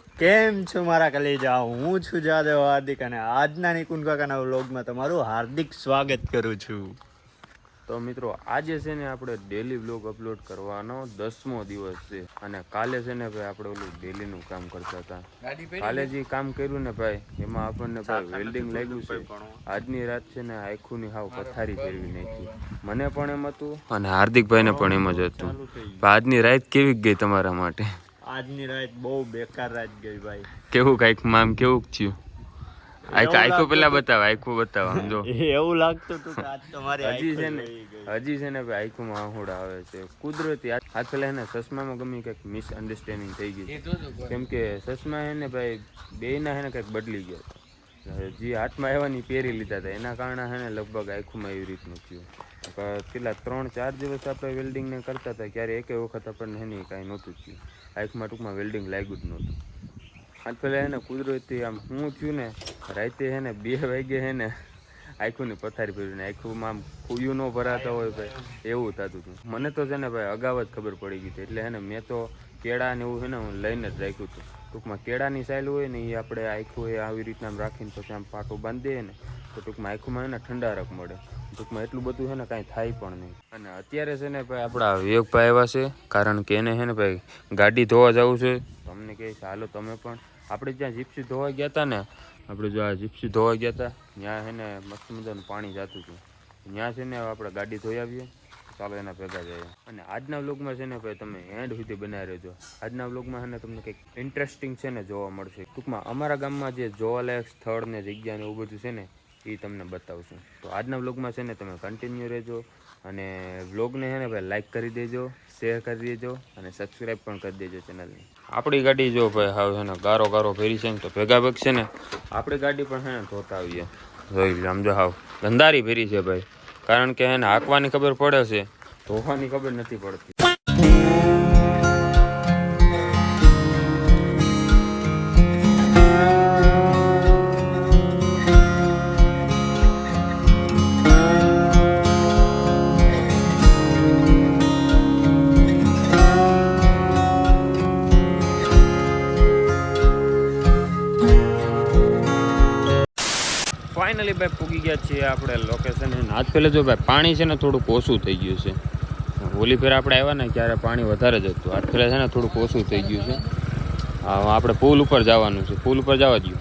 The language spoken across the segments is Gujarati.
કેમ છો મારા કલેજા? હું છું જાદવ હાર્દિક અને આજના નિકુંજ કાકાના વ્લોગમાં તમારું હાર્દિક સ્વાગત કરું છું. તો મિત્રો આજે છે ને આપણે ડેલી વ્લોગ અપલોડ કરવાનો દસમો દિવસ છે અને કાલે છે ને ભાઈ આપણે ઓલું ડેલીનું કામ કરતા હતા. કાલે જે કામ કર્યું ને ભાઈ એમાં આપણને ભાઈ વેલ્ડિંગ લાગ્યું છે. આજની રાત છે ને આખું ની હાવ પથારી ફેરવી નાખી. મને પણ એમ હતું. અને હાર્દિકભાઈને પણ એમ જ હતું. આજની રાત કેવી ગઈ તમારા માટે? આજની રાત બહુ બેકાર રાત ગઈ ભાઈ. કેવું કંઈક મામ કેવું થયું? આખું આખું પેલા બતાવ આખું બતાવ સમજો એવું લાગતું હતું કે આજ તમારી હજી છે ને હજી છે ને ભાઈ આંખોમાં આહુડા આવે છે. કુદરતી આ પેલા એને ચશ્મામાં ગમી કંઈક મિસઅન્ડરસ્ટેન્ડિંગ થઈ ગઈ કેમ કે ચશ્મા એને ભાઈ બેયના હે ને કંઈક બદલી ગયા. જે હાથમાં આવવાની પહેરી લીધા હતા. એના કારણે હે ને લગભગ આંખોમાં એવી રીતનું થયું. કેટલા ત્રણ ચાર દિવસ આપણે વેલ્ડિંગને કરતા હતા ક્યારે એકે વખત આપણને એની કાંઈ નહોતું થયું. આંખમાં ટૂંકમાં વેલ્ડિંગ લાગ્યું જ નહોતું. આજ પહેલાં એને કુદરતી આમ હું થયું ને, રાતે હે ને બે વાગે હે ને આખુંની પથારી પથારી ને આખુંમાં આમ ખુયું ન ભરાતા હોય ભાઈ, એવું થતું હતું. મને તો છે ને ભાઈ અગાઉ જ ખબર પડી ગઈ હતી. એટલે હે ને મેં તો કેળા ને એવું છે ને હું લઈને જ રાખ્યું હતું. ટૂંકમાં કેળાની સાઈલ હોય ને એ આપણે આખું એ આવી રીતના આમ રાખીને પછી આમ પાટું બાંધી દઈએ ને, તો ટૂંકમાં આખુંમાં એને ઠંડારક મળે. ટૂંકમાં એટલું બધું છે ને કાંઈ થાય પણ નહીં. અને અત્યારે છે ને ભાઈ આપણા વિવેકભાઈ આવ્યા છે, કારણ કે એને છે ને ભાઈ ગાડી ધોવા જવું છે. તમને કહે છે, હાલો તમે પણ. આપણે જ્યાં જીપ્સી ધોવા ગયા હતા ને, આપણે જો આ જીપ્સી ધોવા ગયા હતા ત્યાં છે ને મસ્ત મજાનું પાણી જતું હતું. ત્યાં છે ને આપણે ગાડી ધોઈ આવીએ, ચાલો એના ભેગા જઈએ. અને આજના વ્લોગમાં છે ને ભાઈ તમે એન્ડ સુધી બનાવી રહેજો. આજના વ્લોગમાં છે ને તમને કંઈક ઇન્ટરેસ્ટિંગ છે ને જોવા મળશે. ટૂંકમાં અમારા ગામમાં જે જોવાલાયક સ્થળ ને જગ્યા ને એવું બધું છે ને એ તમને બતાવશું. તો આજના વ્લોગમાં છે ને તમે કન્ટિન્યુ રહેજો અને વ્લોગને છે ને ભાઈ લાઇક કરી દેજો શેર કરી દેજો અને સબસ્ક્રાઈબ પણ કરી દેજો ચેનલને આપણી ગાડી જો ભાઈ હાવ છે ને ગારો ગારો ફેરી છે ને તો ભેગા ભેગ છે ને આપણી ગાડી પણ છે ને ધોતા આવીએ. સમજો હાવ ગંધારી ફેરી છે ભાઈ. કારણ કે એને હાંકવાની ખબર પડે છે. ધોવાની ખબર નથી પડતી. ફાઇનલી ભાઈ પૂગી ગયા છીએ આપણે લોકેશન આજ પહેલાં જો ભાઈ પાણી છે ને થોડુંક ઓછું થઈ ગયું છે. હોલી ફેર આપણે આવ્યા ને ત્યારે પાણી વધારે જ હતું. આજ પહેલાં છે ને થોડુંક ઓછું થઈ ગયું છે. આપણે પુલ ઉપર જવાનું છે. પુલ ઉપર જવા દઉં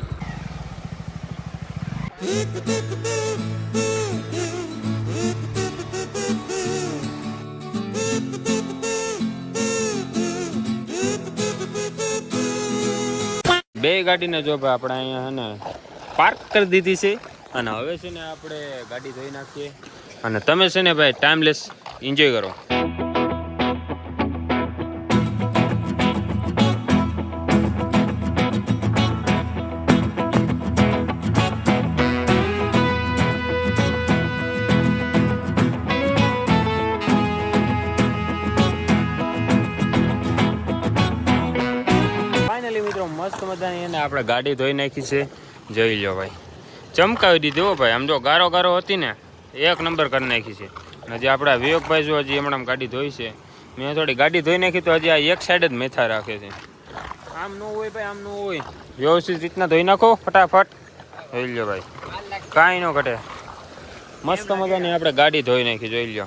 બે ગાડીને જો ભાઈ આપણે અહીંયા હે ને પાર્ક કરી દીધી છે. અને હવે છે ને આપણે ગાડી ધોઈ નાખીએ. અને તમે છે ને ભાઈ ટાઈમલેસ એન્જોય કરો. ફાઇનલી મિત્રો, મસ્ત મજાની એને આપણે ગાડી ધોઈ નાખી છે. જોઈ લો ભાઈ. ચમકાવી દીધી. હો ભાઈ, આમ જો ગારો ગારો હતી ને, એક નંબર કરી નાખી છે. હજી આપણા વિવેકભાઈ જો હજી હમણાં ગાડી ધોઈ છે. મેં થોડી ગાડી ધોઈ નાખી તો હજી આ એક સાઈડ જ મેથા રાખે છે. આમ ન હોય ભાઈ, આમ ન હોય. વ્યવસ્થિત રીતના ધોઈ નાખો, ફટાફટ. જોઈ લો ભાઈ. કાંઈ ન ઘટે. મસ્ત મજાની આપણે ગાડી ધોઈ નાખી, જોઈ લો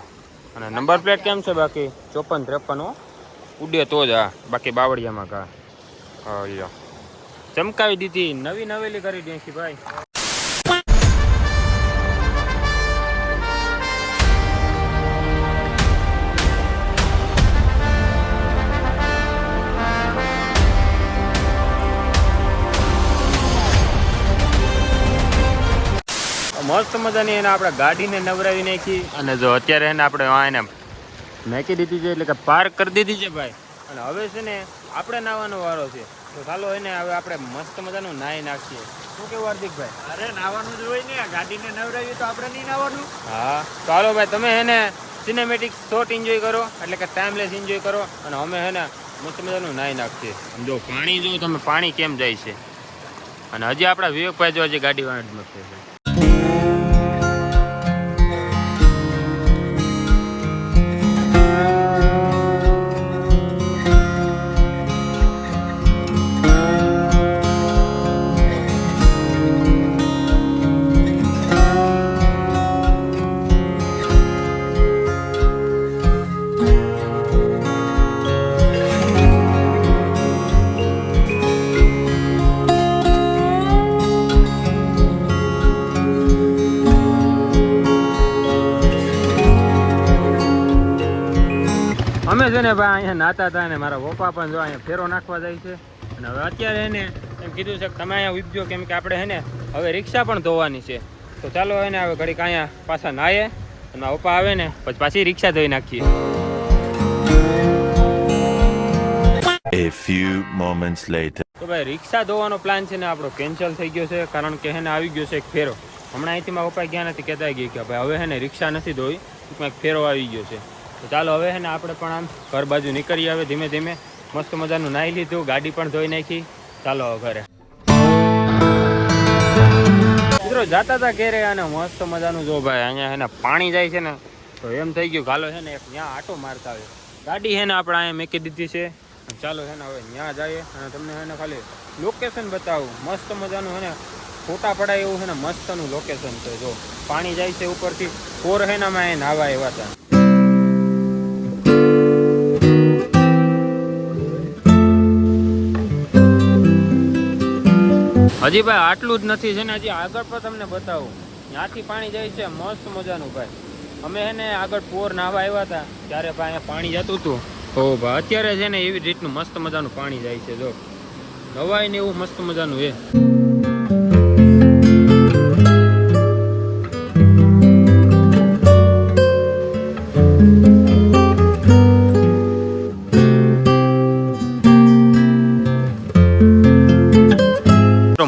અને નંબર પ્લેટ કેમ છે બાકી? ચોપન ત્રેપન ઉડે તો જ હા બાકી બાવળિયામાં કા. લ્યો. ચમકાવી દીધી. નવી નવેલી કરી નાખી ભાઈ. મસ્ત મજાની એને આપણે ગાડીને નવરાવી નાખી. અને જો અત્યારે એને આપણે એને નાખી દીધી છે એટલે કે પાર્ક કરી દીધી છે ભાઈ. અને હવે છે ને આપણે નાવાનો વારો છે. તો ચાલો એને હવે આપણે મસ્ત મજાનું નાહી નાખીએ. શું કેવું હાર્દિકભાઈ અરે નાવાનું જ હોય ને ગાડીને નવરાવી તો આપણે નહીં નાવાનું. હા. ચાલો ભાઈ તમે એને સિનેમેટિક શોટ એન્જોય કરો એટલે કે ટાઈમલેસ એન્જોય કરો અને અમે હે ને મસ્ત મજાનું નાહી નાખીએ. જો પાણી જો તમે પાણી કેમ જાય છે? અને હજી આપણા વિવેકભાઈ જો હજી ગાડી વાળા જ મસ્ત છે. છે ને ભાઈ અહીંયા નાતા હતા ને મારા પપ્પા પણ જો અહીંયા ફેરો નાખવા જાય છે. અને હવે અત્યારે એને એમ કીધું છે કે તમે અહીંયા ઉપજો કેમ કે આપણે હે ને હવે રિક્ષા પણ ધોવાની છે. તો ચાલો એને હવે ઘડીક અહીંયા પાછા નાહીએ અને મારા પપ્પા આવે ને પછી પાછી રિક્ષા ધોઈ નાખીએ. A few moments later. તો ભાઈ રિક્ષા ધોવાનો પ્લાન છે ને આપણો કેન્સલ થઈ ગયો છે કારણ કે હેને આવી ગયો છે એક ફેરો. હમણાં અહીંથી મારા પપ્પા ગયા નથી કહેતા ગયા કે ભાઈ હવે હેને રિક્ષા નથી ધોઈ એક ફેરો આવી ગયો છે. ચાલો હવે ને આપણે પણ આમ ઘર બાજુ નીકળી આવે ધીમે ધીમે. મસ્ત મજાનું નાહી લીધું, ગાડી પણ ધોઈ નાખી. ચાલો હવે ઘરે. મિત્રો, જાતા હતા ઘેરે અને મસ્ત મજાનું જો ભાઈ, અહીંયા એને પાણી જાય છે ને, તો એમ થઈ ગયું ચાલો છે ને એક ત્યાં આટો મારતા આવે ગાડી છે ને આપણે અહીંયા મેકી દીધી છે. ચાલો છે ને હવે ત્યાં જઈએ અને તમને છે ને ખાલી લોકેશન બતાવું. મસ્ત મજાનું છે ને ફોટા પડાય એવું છે ને મસ્તનું લોકેશન છે, જો. પાણી જાય છે ઉપરથી. કોર છે ને અમે નાવા એવા હતા. હજી ભાઈ આટલું જ નથી છે ને, હજી આગળ પણ તમને બતાવું. ત્યાંથી પાણી જાય છે, મસ્ત મજાનું ભાઈ. અમે છે ને આગળ પોર નાહવા આવ્યા હતા, ત્યારે ભાઈ અહીંયા પાણી જતું હતું. તો ભાઈ અત્યારે છે ને એવી રીતનું મસ્ત મજાનું પાણી જાય છે, જો. નવાય ને એવું મસ્ત મજાનું એ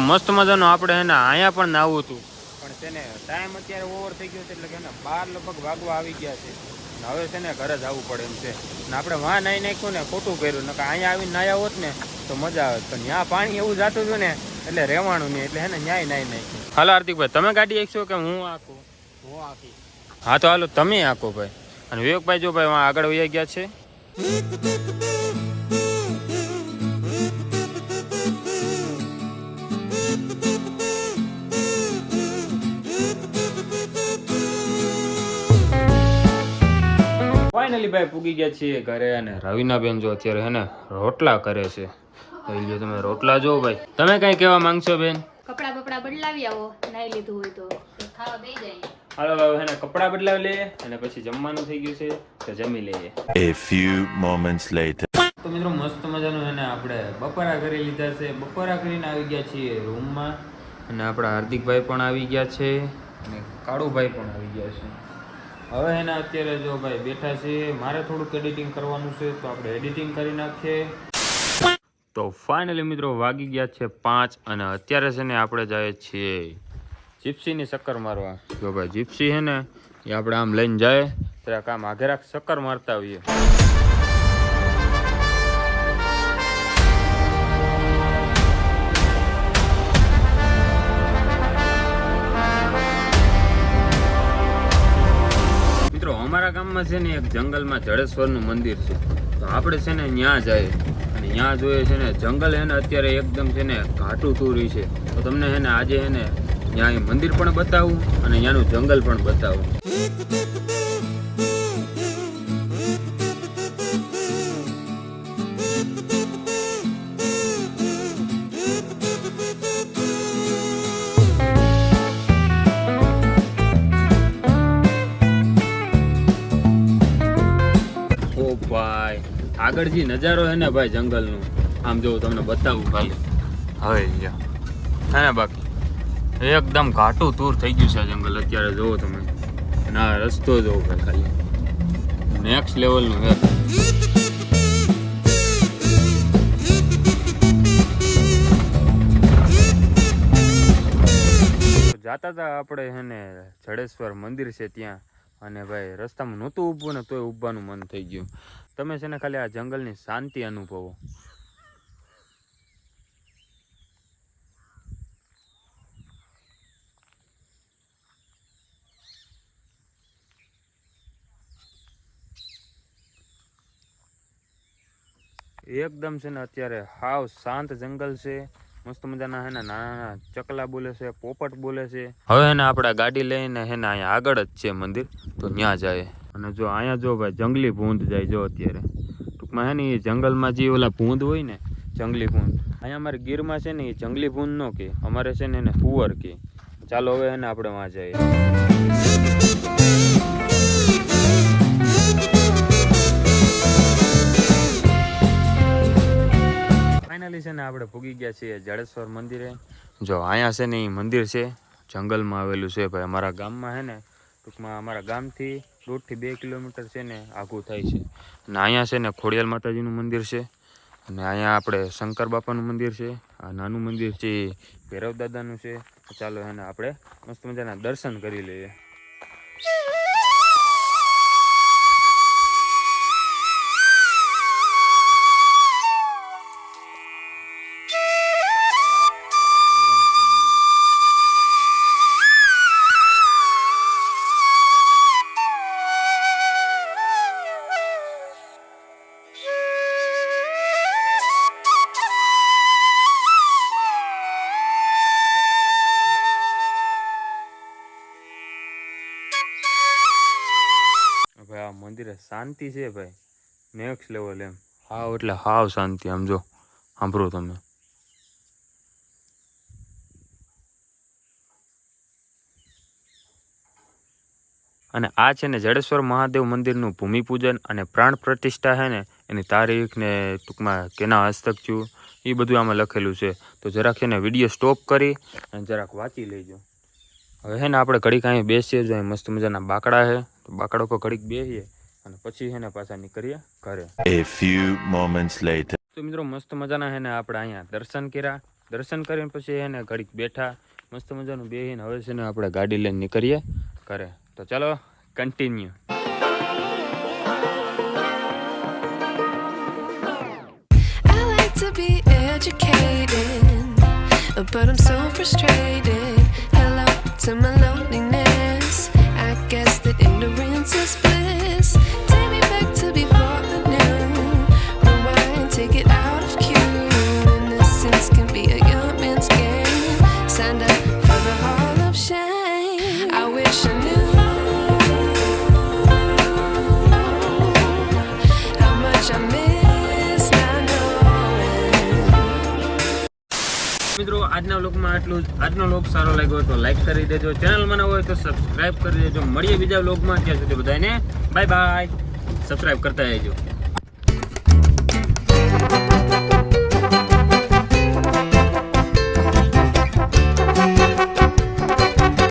મસ્ત મજાનો આપણે એને અહીંયા પણ નાવું હતું. પણ તેને ટાઈમ અત્યારે ઓવર થઈ ગયો છે એટલે કે એને બાર લગભગ વાગવા આવી ગયા છે. હવે છે ને ઘરે જ આવવું પડે એમ છે. ને આપણે વાં નાહી નાખ્યું ને ખોટું કર્યું. નકર અહીંયા આવીને નાયા હોત ને તો મજા આવે. પણ ત્યાં પાણી એવું જાતું હતું ને એટલે રહેવાનું નહીં. એટલે હે ને ન્યાય નાહી નાખ્યું. હાલો હાર્દિકભાઈ તમે ગાડી આખશો કે હું આખું? હું આખી. હા તો હાલો તમે આખો ભાઈ. અને વિવેકભાઈ જો ભાઈ આગળ વહી ગયા છે. ફાઇનલી ભાઈ પૂગી ગયા છીએ ઘરે અને રવિના બેન જો અત્યારે હે ને રોટલા કરે છે. જો તમે રોટલા જો ભાઈ. તમે કઈ કહેવા માંગશો બેન? કપડા બપડા બદલાવી આવો નાઈ લીધું હોય તો. ખાવા બે જાય. હાલો હવે હે ને કપડાં બદલાવી લઈએ અને પછી જમવાનું થઈ ગયું છે તો જમી લઈએ. A few moments later. તો મિત્રો મસ્ત મજાનું એને આપણે બપોરા કરી લીધા છે. બપોરા કરીને આવી ગયા છીએ રૂમમાં અને આપણા હાર્દિકભાઈ પણ આવી ગયા છે. અને કાળુભાઈ પણ આવી ગયા છે. હવે એના અત્યારે જો ભાઈ બેઠા છે મારે થોડુંક એડિટિંગ કરવાનું છે, તો આપણે એડિટિંગ કરી નાખીએ. તો ફાઇનલી મિત્રો વાગી ગયા છે પાંચ અને અત્યારે છે ને આપણે જઈએ છીએ જીપ્સીની ચક્કર મારવા. જો ભાઈ જીપ્સી છે ને, એ આપણે આમ લઈને જાય ત્યારે કામ આઘેરાક ચક્કર મારતા આવીએ. અમારા ગામમાં છે ને એક જંગલમાં જડેશ્વરનું મંદિર છે. તો આપણે છે ને ત્યાં જાય. અને ત્યાં જોઈએ છે ને જંગલ છે ને અત્યારે એકદમ છે ને ઘાટું તૂરી છે. તો તમને છે ને આજે છે ને ત્યાં મંદિર પણ બતાવું અને ત્યાંનું જંગલ પણ બતાવું. આગળ જે નજારો છે ને ભાઈ જંગલનો? આમ જો તમને બતાવું ખાલી. હવે હે ને બાકી? એકદમ ઘાટું તૂર થઈ ગયું છે જંગલ. અત્યારે જોવો તમે. અને આ રસ્તો જોવો ભાઈ ખાલી. નેક્સ્ટ લેવલનું છે જાતા હતા આપણે છે ને જડેશ્વર મંદિર છે ત્યાં. અને ભાઈ, રસ્તામાં નહોતું ઊભવું ને તોય ઊભવાનું મન થઈ ગયું. તમે છે ને ખાલી આ જંગલની શાંતિ અનુભવો. એકદમ છે ને અત્યારે હાવ શાંત જંગલ છે. મસ્ત મજાના હે ને નાના નાના ચકલા બોલે છે પોપટ બોલે છે. હવે હે ને આપણે ગાડી લઈને હે ને અહીંયા આગળ જ છે મંદિર તો ત્યાં જાય. અને જો અહીંયા જો ભાઈ જંગલી ભૂંદ જાય જો અત્યારે. ટૂંકમાં હે ને એ જંગલમાં જે ઓલા ભૂંદ હોય ને જંગલી ભૂંદ અહીંયા અમારે ગીરમાં છે ને એ જંગલી ભૂંદ નો કે અમારે છે ને એને કુંવર કે. ચાલો હવે હે ને આપણે વાં જઈએ. ફાઇનલી છે ને આપણે પૂગી ગયા છીએ જાડેશ્વર મંદિરે. જો, અહીંયા છે ને એ મંદિર છે, જંગલમાં આવેલું છે ભાઈ. અમારા ગામમાં છે ને, ટૂંકમાં અમારા ગામથી દોઢથી બે કિલોમીટર છે ને આઘું થાય છે. અને અહીંયા છે ને ખોડિયાલ માતાજીનું મંદિર છે, અને અહીંયા આપણે શંકર બાપાનું મંદિર છે, આ નાનું મંદિર છે ભૈરવ દાદાનું છે. ચાલો એને આપણે મસ્ત મજાના દર્શન કરી લઈએ. શાંતિ છે ભાઈ. નેક્સ્ટ લેવલ એમ. હાવ, એટલે હાવ શાંતિ, આમ જો, સાંભળો તમે. અને આ છે ને જડેશ્વર મહાદેવ મંદિરનું ભૂમિપૂજન અને પ્રાણ પ્રતિષ્ઠા છે ને, એની તારીખ ને ટૂંકમાં કેના હસ્તક થયું એ બધું આમાં લખેલું છે. તો જરાક છે ને વીડિયો સ્ટોપ કરી અને જરાક વાંચી લેજો. હવે છે ને આપણે ઘડીક અહીં બેસીએ, જો મસ્ત મજાના બાકડા છે, તો બાકડા પર ઘડીક બેસીએ અને પછી છે ને પાછા નીકળીએ ઘરે A few moments later. તો મિત્રો મસ્ત મજાના છે ને આપણે અહીંયા દર્શન કર્યા દર્શન કરીને પછી છે ને ઘડીક બેઠા મસ્ત મજાનું બેસીને હવે છે ને આપણે ગાડી લઈને નીકળીએ ઘરે તો ચાલો continue I like to be educated, but I'm so frustrated. Hello to my loneliness. I guess that ignorance is bliss. મિત્રો, આજના વ્લોગમાં આટલું જ. આજનો વ્લોગ સારો લાગ્યો હોય તો લાઈક કરી દેજો. ચેનલમાં ન હોય તો સબસ્ક્રાઈબ કરી દેજો. મળીએ બીજા વ્લોગમાં ત્યાં સુધી બધાને બાય બાય સબસ્ક્રાઈબ કરતા રહેજો.